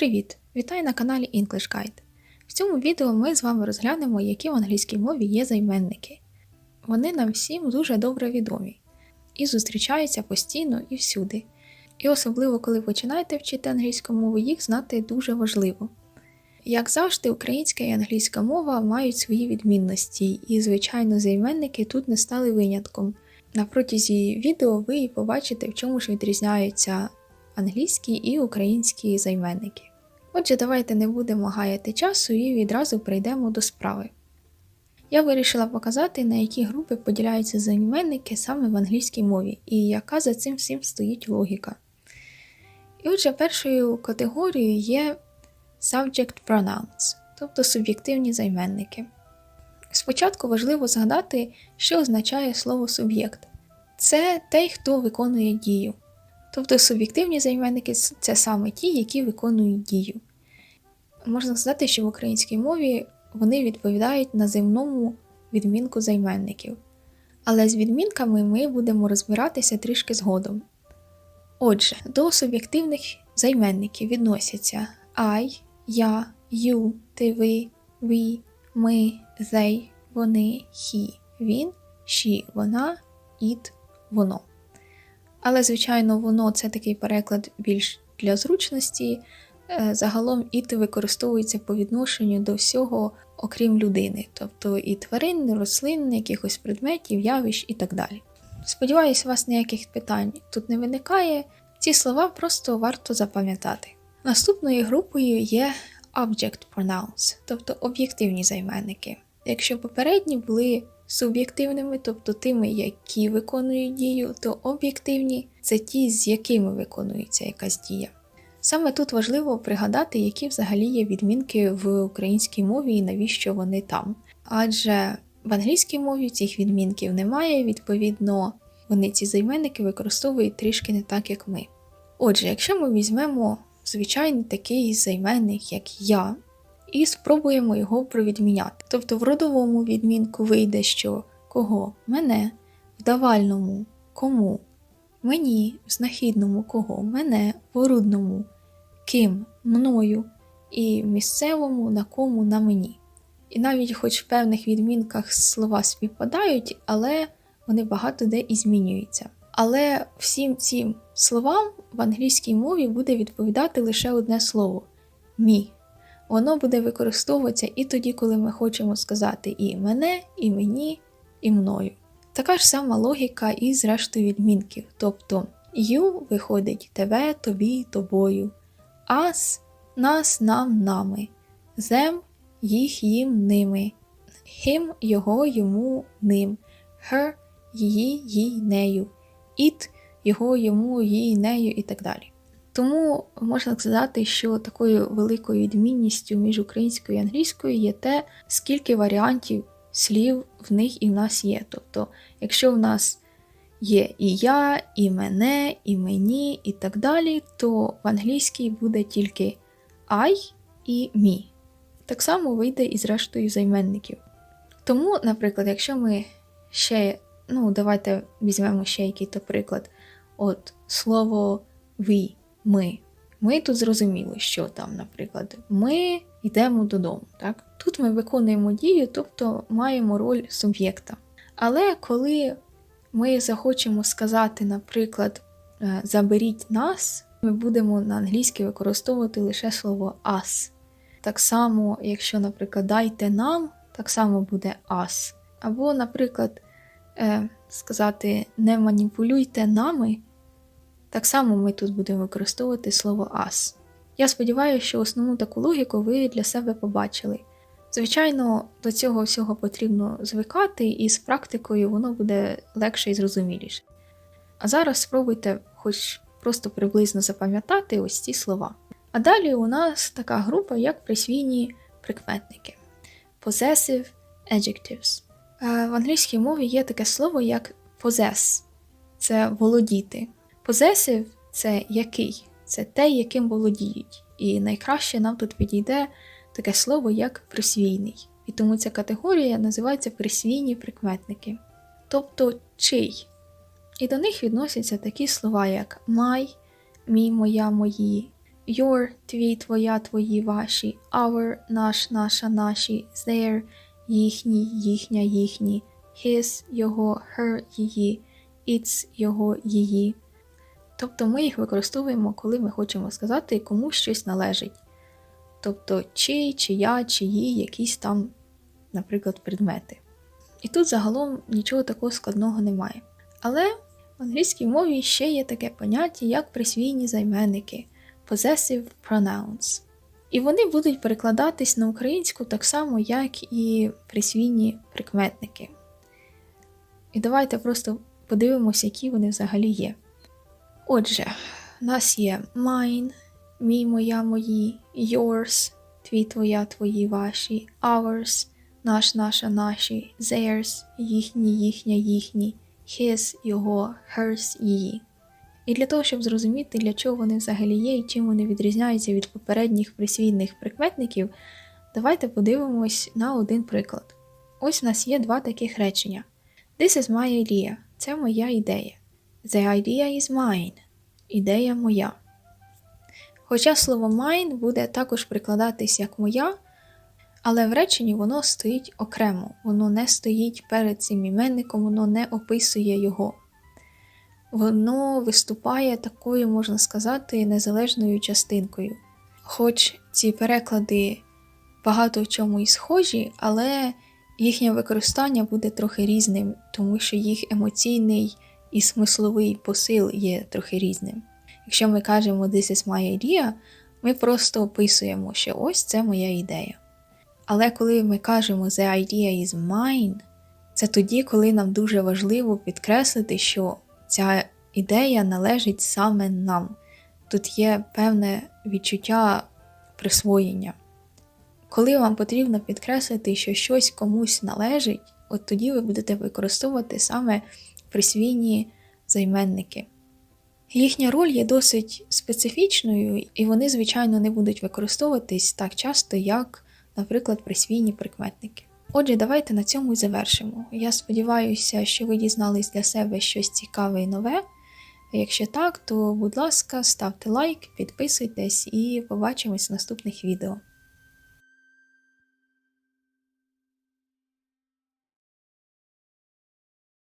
Привіт! Вітаю на каналі English Guide. В цьому відео ми з вами розглянемо, які в англійській мові є займенники. Вони нам всім дуже добре відомі і зустрічаються постійно і всюди. І особливо, коли починаєте вчити англійську мову, їх знати дуже важливо. Як завжди, українська і англійська мова мають свої відмінності, і, звичайно, займенники тут не стали винятком. На протязі відео ви побачите, в чому ж відрізняються англійські і українські займенники. Отже, давайте не будемо гаяти часу і відразу прийдемо до справи. Я вирішила показати, на які групи поділяються займенники саме в англійській мові, і яка за цим всім стоїть логіка. І отже, першою категорією є subject pronouns, тобто суб'єктивні займенники. Спочатку важливо згадати, що означає слово суб'єкт. Це той, хто виконує дію. Тобто суб'єктивні займенники це саме ті, які виконують дію. Можна сказати, що в українській мові вони відповідають на земному відмінку займенників. Але з відмінками ми будемо розбиратися трішки згодом. Отже, до суб'єктивних займенників відносяться I, я, you, ти, ви, we, ми, they, вони, he, він, she, вона, it, воно. Але, звичайно, воно це такий переклад більш для зручності. Е, Загалом іти використовується по відношенню до всього, окрім людини, тобто і тварин, рослин, якихось предметів, явищ і так далі. Сподіваюсь, у вас ніяких питань тут не виникає. Ці слова просто варто запам'ятати. Наступною групою є object pronouns, тобто об'єктивні займенники. Якщо попередні були суб'єктивними, тобто тими, які виконують дію, то об'єктивні це ті, з якими виконується якась дія. Саме тут важливо пригадати, які взагалі є відмінки в українській мові і навіщо вони там. Адже в англійській мові цих відмінків немає, відповідно, вони ці займенники використовують трішки не так, як ми. Отже, якщо ми візьмемо звичайний такий займенник, як я, і спробуємо його провідміняти. Тобто в родовому відмінку вийде, що кого? Мене, в давальному кому, мені, в знахідному кого, мене, в орудному ким, мною, і в місцевому на кому? На мені. І навіть хоч в певних відмінках слова співпадають, але вони багато де і змінюються. Але всім цим словам в англійській мові буде відповідати лише одне слово мі. Воно буде використовуватися і тоді, коли ми хочемо сказати і мене, і мені, і мною. Така ж сама логіка і з рештою відмінків. Тобто you виходить тебе, тобі, тобою, us – нас, нам, нами, them – їх, їм, ними, him – його, йому, ним, her – її, їй, нею, it – його, йому, їй, нею і так далі. Тому можна сказати, що такою великою відмінністю між українською і англійською є те, скільки варіантів слів в них і в нас є. Тобто, якщо в нас є і я, і мене, і мені, і так далі, то в англійській буде тільки I і me. Так само вийде і з рештою займенників. Тому, наприклад, якщо ми ще, ну, давайте візьмемо ще який-то приклад, от слово we ми. Ми тут зрозуміли, що там, наприклад, ми йдемо додому. Так? Тут ми виконуємо дію, тобто маємо роль суб'єкта. Але коли ми захочемо сказати, наприклад, е, заберіть нас, ми будемо на англійській використовувати лише слово us. Так само, якщо, наприклад, дайте нам, так само буде us. Або, наприклад, е, сказати не маніпулюйте нами. Так само ми тут будемо використовувати слово as. Я сподіваюся, що основну таку логіку ви для себе побачили. Звичайно, до цього всього потрібно звикати, і з практикою воно буде легше і зрозуміліше. А зараз спробуйте хоч просто приблизно запам'ятати ось ці слова. А далі у нас така група, як присвійні прикметники possessive adjectives. В англійській мові є таке слово як possess це володіти. Possessive – це який, це те, яким володіють. І найкраще нам тут підійде таке слово як присвійний. І тому ця категорія називається присвійні прикметники, тобто чий. І до них відносяться такі слова, як my, мій, моя, мої, your, твій, твоя, твої, ваші, our, наш, наша, наші, their, їхні, їхня, їхні, his, його, her, її, its, його, її. Тобто ми їх використовуємо, коли ми хочемо сказати, кому щось належить. Тобто чий, чия, чиї, якісь там, наприклад, предмети. І тут загалом нічого такого складного немає. Але в англійській мові ще є таке поняття, як присвійні займенники possessive pronouns. І вони будуть перекладатись на українську так само, як і присвійні прикметники. І давайте просто подивимося, які вони взагалі є. Отже, у нас є mine, мій, моя, мої, yours, твій, твоя, твої, ваші, ours, наш, наша, наші, theirs, їхні, їхня, їхні, his, його, hers, її. І для того, щоб зрозуміти, для чого вони взагалі є і чим вони відрізняються від попередніх присвійних прикметників, давайте подивимось на один приклад. Ось у нас є два таких речення. This is my idea. Це моя ідея. The idea is mine. Ідея моя. Хоча слово mine буде також прикладатись як моя, але в реченні воно стоїть окремо, воно не стоїть перед цим іменником, воно не описує його. Воно виступає такою, можна сказати, незалежною частинкою. Хоч ці переклади багато в чому і схожі, але їхнє використання буде трохи різним, тому що їх емоційний і смисловий посил є трохи різним. Якщо ми кажемо This is my idea, ми просто описуємо, що ось це моя ідея. Але коли ми кажемо The idea is mine, це тоді, коли нам дуже важливо підкреслити, що ця ідея належить саме нам. Тут є певне відчуття присвоєння. Коли вам потрібно підкреслити, що щось комусь належить, от тоді ви будете використовувати саме присвійні займенники. Їхня роль є досить специфічною, і вони, звичайно, не будуть використовуватись так часто, як, наприклад, присвійні прикметники. Отже, давайте на цьому і завершимо. Я сподіваюся, що ви дізнались для себе щось цікаве і нове. Якщо так, то, будь ласка, ставте лайк, підписуйтесь і побачимось в наступних відео.